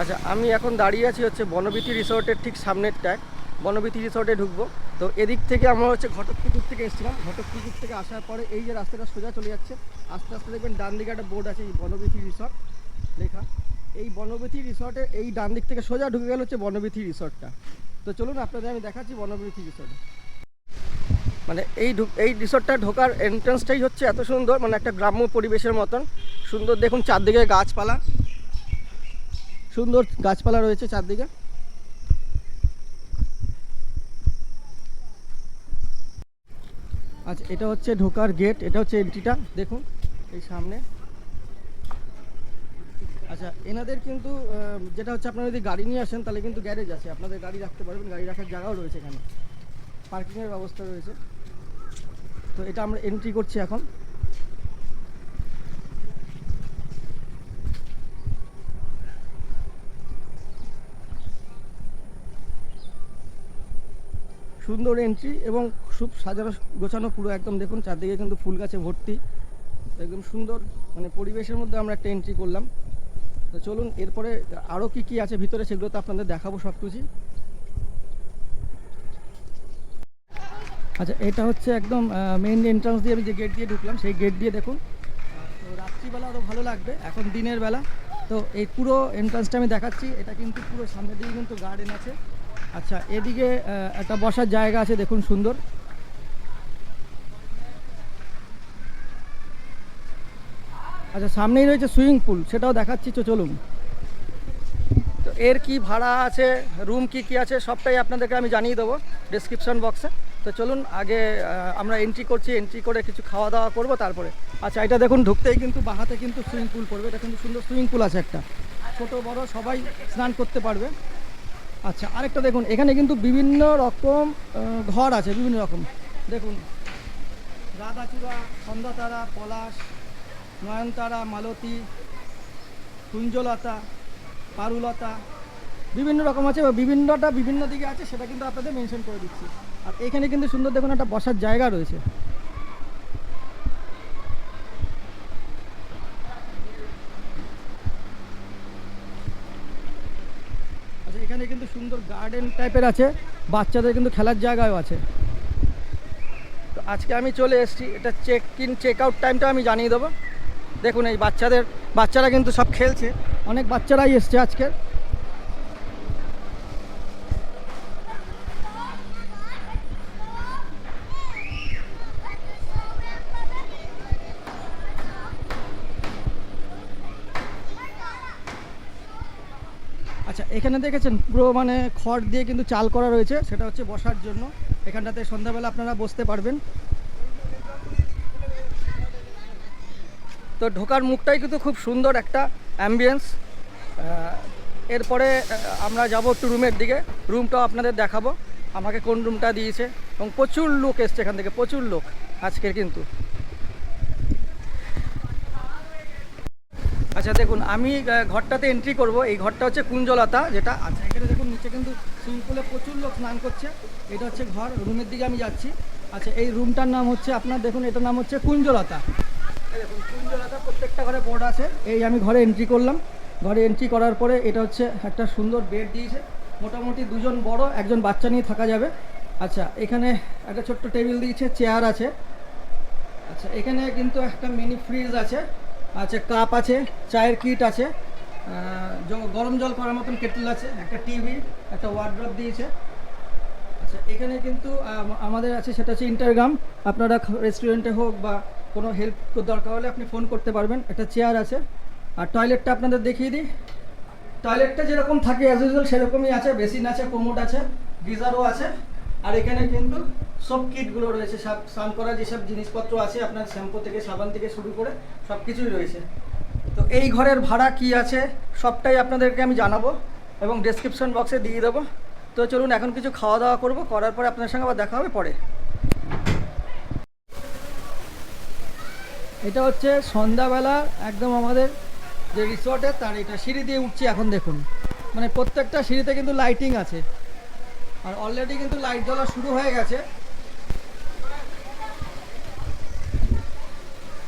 আচ্ছা আমি এখন দাঁড়িয়ে আছি হচ্ছে বনবীতি রিসোর্টের ঠিক সামনেরটায়। বনবীতি রিসোর্টে ঢুকবো। তো এদিক থেকে আমরা হচ্ছে ঘটকপুকুর থেকে এসেছিলাম। ঘটকপুকুর থেকে আসার পরে এই যে রাস্তাটা সোজা চলে যাচ্ছে, আস্তে আস্তে দেখবেন ডান দিকে একটা বোর্ড আছে, এই বনবিথি রিসর্ট লেখা। এই বনবীতি রিসর্টে এই ডান দিক থেকে সোজা ঢুকে গেল হচ্ছে বনবিথি রিসর্টটা। তো চলুন আপনাদের আমি দেখাচ্ছি বনবীতি রিসর্টে। মানে এই এই রিসর্টটা ঢোকার এন্ট্রান্সটাই হচ্ছে এত সুন্দর মানে একটা গ্রাম্য পরিবেশের মতন। সুন্দর দেখুন চারদিকে গাছপালা। সুন্দর গাছপালা রয়েছে চারদিকে। আচ্ছা এটা হচ্ছে ঢোকার গেট এটা হচ্ছে এন্ট্রিটা দেখুন, এই সামনে। আচ্ছা এনাদের কিন্তু যেটা হচ্ছে আপনারা যদি গাড়ি নিয়ে আসেন, তাহলে কিন্তু গ্যারেজ আছে। আপনাদের গাড়ি রাখতে পারবেন, গাড়ি রাখার জায়গাও রয়েছে এখানে। পার্কিংয়ের ব্যবস্থা রয়েছে। তো এটা আমরা এন্ট্রি করছি এখন। সুন্দর এন্ট্রি এবং খুব সাজানো, গোছানো পুরো একদম দেখুন, চারদিকে কিন্তু ফুল গাছে ভর্তি। একদম সুন্দর মানে পরিবেশের মধ্যে আমরা একটা এন্ট্রি করলাম। তো চলুন, এরপরে আরও কি কি আছে ভিতরে সেগুলো তো আপনাদের দেখাবো সব কিছুই আচ্ছা এটা হচ্ছে একদম মেইন এন্ট্রান্স দিয়ে আমি যে গেট দিয়ে ঢুকলাম, সেই গেট দিয়ে দেখুন। তো রাত্রিবেলা আরও ভালো লাগবে, এখন দিনের বেলা। তো এই পুরো এন্ট্রান্সটা আমি দেখাচ্ছি, এটা কিন্তু পুরো সামনের দিকে কিন্তু গার্ডেন আছে। আচ্ছা এদিকে একটা বসার জায়গা আছে, দেখুন সুন্দর। আচ্ছা সামনেই রয়েছে সুইমিং পুল, সেটাও দেখাচ্ছি, তো চলুন। তো এর কি ভাড়া আছে, রুম কি কি আছে, সবটাই আপনাদেরকে আমি জানিয়ে দেবো ডিসক্রিপশন বক্সে তো চলুন, আগে আমরা এন্ট্রি করছি এন্ট্রি করে কিছু খাওয়া দাওয়া করব তারপরে। আচ্ছা এটা দেখুন, ঢুকতেই কিন্তু বাহাতে কিন্তু সুইমিং পুল পড়বে, এটা কিন্তু সুন্দর সুইমিং পুল আছে একটা। ছোটো, বড়, সবাই স্নান করতে পারবে। আচ্ছা আরেকটা দেখুন, এখানে কিন্তু বিভিন্ন রকম ঘর আছে, বিভিন্ন রকম। দেখুন, রাধাচূড়া, সন্ধ্যাতারা, পলাশ, নয়নতারা, মালতী, কুঞ্জলতা, পারুলতা, বিভিন্ন রকম আছে বা বিভিন্নটা বিভিন্ন দিকে আছে, সেটা কিন্তু আপনাদের মেনশন করে দিচ্ছি। আর এখানে কিন্তু সুন্দর দেখুন একটা বসার জায়গা রয়েছে আচ্ছা এখানে কিন্তু সুন্দর গার্ডেন টাইপের আছে। বাচ্চাদের কিন্তু খেলার জায়গাও আছে। তো আজকে আমি চলে এসেছি, এটা চেক ইন চেক আউট টাইমটা আমি জানিয়ে দেবো। দেখুন এই বাচ্চাদের, বাচ্চারা কিন্তু সব খেলছে। অনেক বাচ্চারাই এসছে আজকে। আচ্ছা এখানে দেখেছেন পুরো মানে খড় দিয়ে কিন্তু চাল করা রয়েছে, সেটা হচ্ছে বসার জন্য। এখানটাতে সন্ধ্যাবেলা আপনারা বসতে পারবেন। তো ঢোকার মুখটাই কিন্তু খুব সুন্দর একটা অ্যাম্বিয়েন্স এরপরে আমরা যাব একটু রুমের দিকে। রুমটাও আপনাদের দেখাবো। আমাকে কোন রুমটা দিয়েছে। এবং প্রচুর লোক এসছে এখান থেকে, প্রচুর লোক আজকের কিন্তু। আচ্ছা দেখুন, আমি ঘরটাতে এন্ট্রি করব। এই ঘরটা হচ্ছে কুঞ্জলতা, যেটা আচ্ছা এখানে দেখুন, নিচে কিন্তু সুইমিং পুলে প্রচুর লোক স্নান করছে। এটা হচ্ছে ঘর রুমের দিকে আমি যাচ্ছি। আচ্ছা এই রুমটার নাম হচ্ছে আপনার, দেখুন, এটার নাম হচ্ছে কুঞ্জলতা। দেখুন, কুঞ্জলতা প্রত্যেকটা ঘরে বোর্ড আছে। এই আমি ঘরে এন্ট্রি করলাম। ঘরে এন্ট্রি করার পরে এটা হচ্ছে একটা সুন্দর বেড দিয়েছে। মোটামুটি দুজন বড়, একজন বাচ্চা নিয়ে থাকা যাবে। আচ্ছা এখানে একটা ছোট্ট টেবিল দিয়েছে চেয়ার আছে। আচ্ছা এখানে কিন্তু একটা মিনি ফ্রিজ আছে। আচ্ছা কাপ আছে, চায়ের কিট আছে গরম জল করার মতন কেটল আছে, একটা টিভি একটা ওয়ার্ড্রপ দিয়েছে। আচ্ছা এখানে কিন্তু আমাদের আছে, সেটা হচ্ছে ইন্টারগ্রাম আপনারা রেস্টুরেন্টে হোক বা কোনো হেল্প দরকার হলে আপনি ফোন করতে পারবেন। একটা চেয়ার আছে। আর টয়লেটটা আপনাদের দেখিয়ে দিই। টয়লেটটা যেরকম থাকে অ্যাজ ইউজুয়াল সেরকমই আছে। বেসিন আছে কোমোড আছে গিজারও আছে। আর এখানে কিন্তু সব কিটগুলো রয়েছে স্নান করার যেসব জিনিসপত্র আছে, আপনার শ্যাম্পু থেকে, সাবান থেকে শুরু করে সব কিছুই রয়েছে। তো এই ঘরের ভাড়া কি আছে, সবটাই আপনাদেরকে আমি জানাব এবং ডেসক্রিপশন বক্সে দিয়ে দেবো। তো চলুন এখন কিছু খাওয়া দাওয়া করব, করার পরে আপনার সঙ্গে আবার দেখা হবে পরে। এটা হচ্ছে সন্ধ্যাবেলা একদম আমাদের যে রিসর্টে তার এটা সিঁড়ি দিয়ে উঠছি এখন দেখুন। মানে প্রত্যেকটা সিঁড়িতে কিন্তু লাইটিং আছে। আর অলরেডি কিন্তু লাইট জ্বলা শুরু হয়ে গেছে।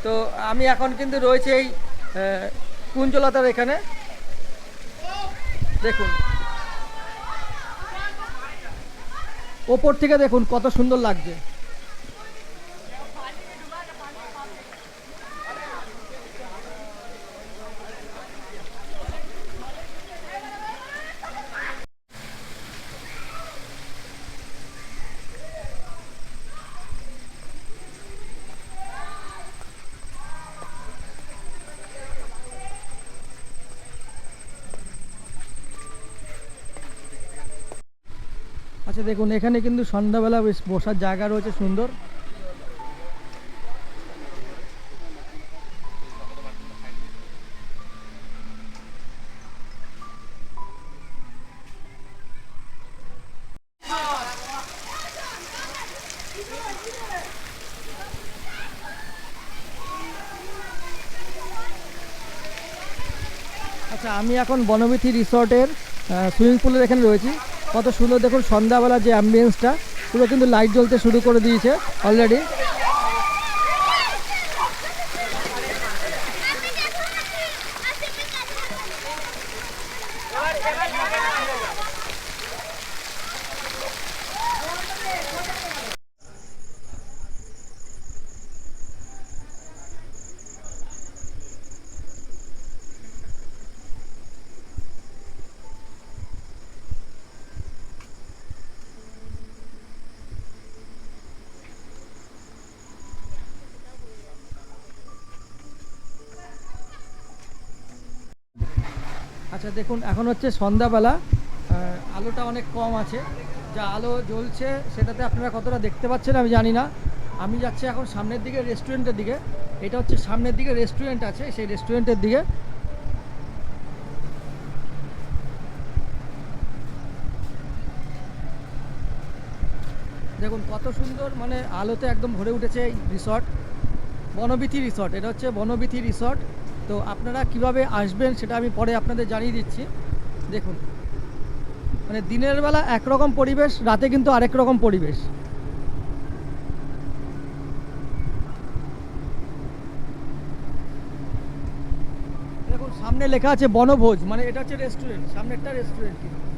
তো আমি এখন কিন্তু রয়েছে এই কুঞ্জলতার এখানে। দেখুন। ওপর থেকে দেখুন কত সুন্দর লাগছে। আচ্ছা দেখুন, এখানে কিন্তু সন্ধ্যাবেলা বেশ বসার জায়গা রয়েছে, সুন্দর। আচ্ছা আমি এখন বনবিথি রিসর্টের সুইমিং পুলের এখানে রয়েছি। কত সুন্দর দেখুন সন্ধ্যাবেলা যে অ্যাম্বিয়েন্সটা পুরো কিন্তু লাইট জ্বলতে শুরু করে দিয়েছে অলরেডি আচ্ছা দেখুন, এখন হচ্ছে সন্ধ্যাবেলা আলোটা অনেক কম আছে। যা আলো জ্বলছে, সেটাতে আপনারা কতটা দেখতে পাচ্ছেন আমি জানি না। আমি যাচ্ছি এখন সামনের দিকে রেস্টুরেন্টের দিকে। এটা হচ্ছে সামনের দিকে রেস্টুরেন্ট আছে, সেই রেস্টুরেন্টের দিকে। দেখুন, কত সুন্দর মানে আলোতে একদম ভরে উঠেছে এই রিসর্ট। বনবিথি রিসর্ট, এটা হচ্ছে বনবিথি রিসর্ট। তো আপনারা কীভাবে আসবেন সেটা আমি পরে আপনাদের জানিয়ে দিচ্ছি। দেখুন মানে দিনের বেলা একরকম পরিবেশ, রাতে কিন্তু আরেক রকম পরিবেশ। দেখুন, সামনে লেখা আছে বনভোজ মানে এটা হচ্ছে রেস্টুরেন্ট সামনেরটা রেস্টুরেন্ট কিন্তু।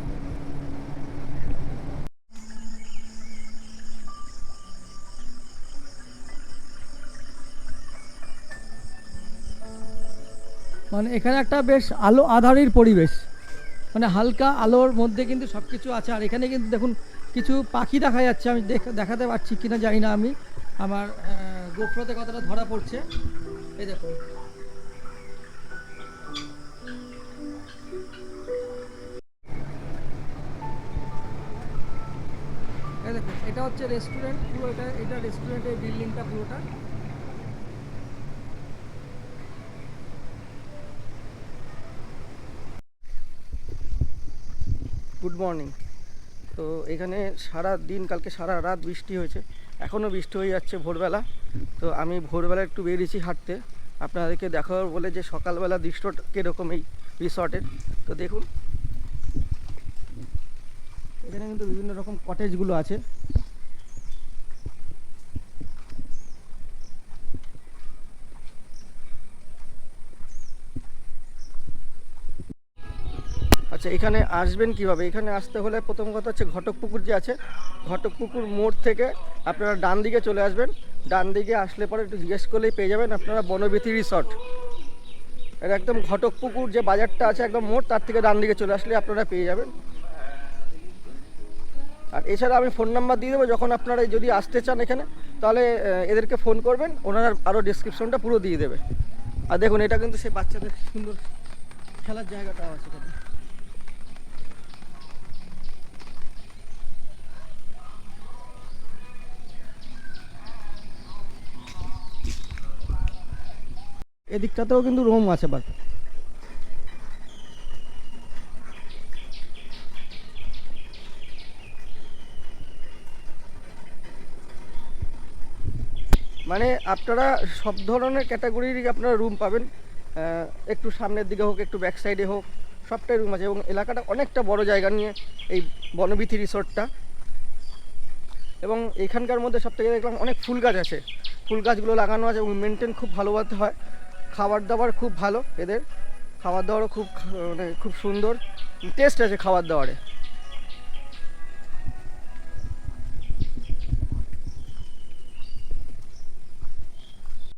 মানে এখানে একটা বেশ আলো আধারির পরিবেশ। মানে হালকা আলোর মধ্যে কিন্তু সব কিছু আছে। আর এখানে কিন্তু দেখুন, কিছু পাখি দেখা যাচ্ছে। আমি দেখ- দেখাতে পারছি কিনা জানি না আমি। আমার গোপ্রতে কতটা ধরা পড়ছে। এই দেখুন। এটা হচ্ছে রেস্টুরেন্ট পুরো এটা এটা রেস্টুরেন্টের বিল্ডিংটা পুরোটা। গুড মর্নিং তো এখানে সারা দিন, কালকে সারা রাত বৃষ্টি হয়েছে। এখনও বৃষ্টি হয়ে যাচ্ছে ভোরবেলা। তো আমি ভোরবেলা একটু বেরিয়েছি হাঁটতে। আপনাদেরকে দেখা বলে যে সকালবেলা দৃশ্যটা কীরকম এই রিসর্টের তো দেখুন। এখানে কিন্তু বিভিন্ন রকম কটেজগুলো আছে। আচ্ছা এখানে আসবেন কীভাবে? এখানে আসতে হলে প্রথম কথা হচ্ছে ঘটকপুকুর যে আছে ঘটকপুকুর মোড় থেকে আপনারা ডান দিকে চলে আসবেন। ডান দিকে আসলে পরে একটু জিজ্ঞেস করলেই পেয়ে যাবেন আপনারা বনবিথি রিসর্ট। এটা একদম ঘটকপুকুর যে বাজারটা আছে একদম মোড়, তার থেকে ডান দিকে চলে আসলে আপনারা পেয়ে যাবেন। আর এছাড়া আমি ফোন নাম্বার দিয়ে দেবো, যখন আপনারা যদি আসতে চান এখানে, তাহলে এদেরকে ফোন করবেন, ওনারা আরও ডিসক্রিপশনটা পুরো দিয়ে দেবে। আর দেখুন, এটা কিন্তু সেই বাচ্চাদের সুন্দর খেলার জায়গাটাও আছে। এদিকটাতেও কিন্তু রুম আছে বাট। মানে আপনারা সব ধরনের ক্যাটাগরিরই আপনারা রুম পাবেন। একটু সামনের দিকে হোক, একটু ব্যাক সাইডে হোক, সবটাই রুম আছে এবং এলাকাটা অনেকটা বড় জায়গা নিয়ে এই বনবিথি রিসোর্টটা এবং এখানকার মধ্যে সব থেকে দেখলাম অনেক ফুল গাছ আছে। ফুল গাছগুলো লাগানো আছে এবং মেনটেন খুব ভালোভাবে হয়। খাবার দাবার খুব ভালো এদের। খাবার দাবারও খুব মানে খুব সুন্দর। টেস্ট আছে খাবার দাবারে